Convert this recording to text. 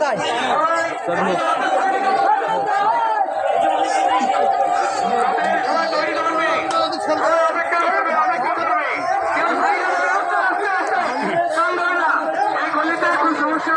তাই? সমস্যা?